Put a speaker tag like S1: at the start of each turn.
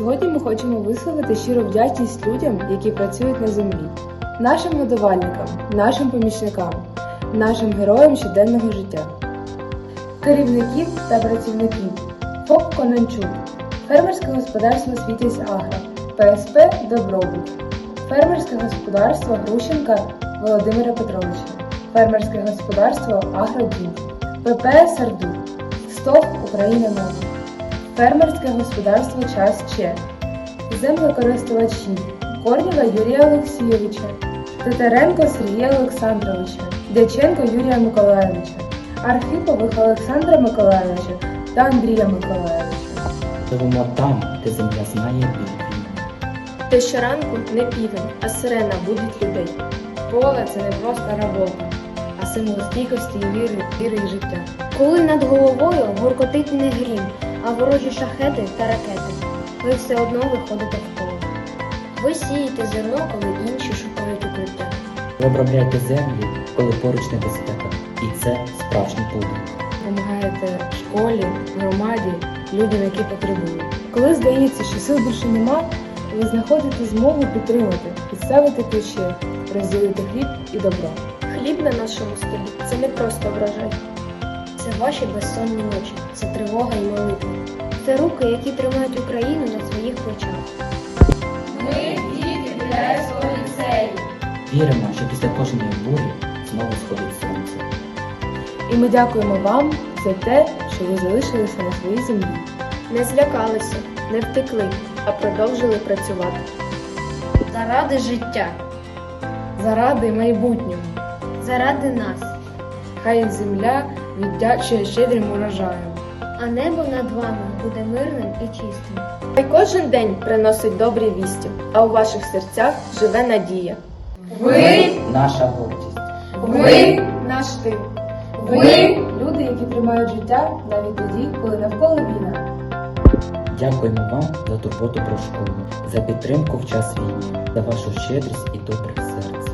S1: Сьогодні ми хочемо висловити щиру вдячність людям, які працюють на землі, нашим годувальникам, нашим помічникам, нашим героям щоденного життя, керівників та працівників, ФОП Конанчук, фермерське господарство Світязь Агро, ПСП Добробут, фермерське господарство Грущенка Володимира Петровича, фермерське господарство Агродім, ПП Сарду, СТОВ Україна Нова. Фермерське господарство Час Че, землекористувачі Корнєва Юрія Олексійовича, Тетеренко Сергія Олександровича, Дяченко Юрія Миколайовича, Архипових Олександра Миколайовича та Андрія Миколайовича.
S2: Живемо там, де земля знає біль.
S3: Те щоранку не півень, а сирена будить людей.
S1: Поле це не просто робота, а символ стійкості і віри, віри і життя.
S3: Коли над головою гуркотить не грім, а ворожі шахеди та ракети, ви все одно виходите в поле. Ви сієте зерно, коли інші шукають укриття.
S2: Ви обробляєте землі, коли поруч небезпека. І це справжній подвиг.
S1: Допомагаєте школі, громаді, людям, які потребують. Коли здається, що сил більше нема, ви знаходите змогу підтримати, підставити плече, розділити хліб і добро.
S3: Хліб на нашому столі це не просто врожай. Це ваші безсонні ночі, це тривога і молитва. Це руки, які тримають Україну на своїх плечах.
S2: Віримо, що після кожної бурі знову сходить сонце.
S1: І ми дякуємо вам за те, що ви залишилися на своїй землі.
S3: Не злякалися, не втекли, а продовжили працювати. Заради життя,
S1: Заради майбутнього.
S3: заради нас,
S1: Хай земля віддячує щедрим урожаєм.
S3: а небо над вами буде мирним і чистим.
S1: Хай кожен день приносить добрі вісті, а у ваших серцях живе надія. Ви,
S2: Наша гордість.
S1: ви наш тил. Ви люди, які тримають життя навіть тоді, коли навколо війна.
S2: Дякуємо вам за турботу про школу, за підтримку в час війни, за вашу щедрість і добрих серць.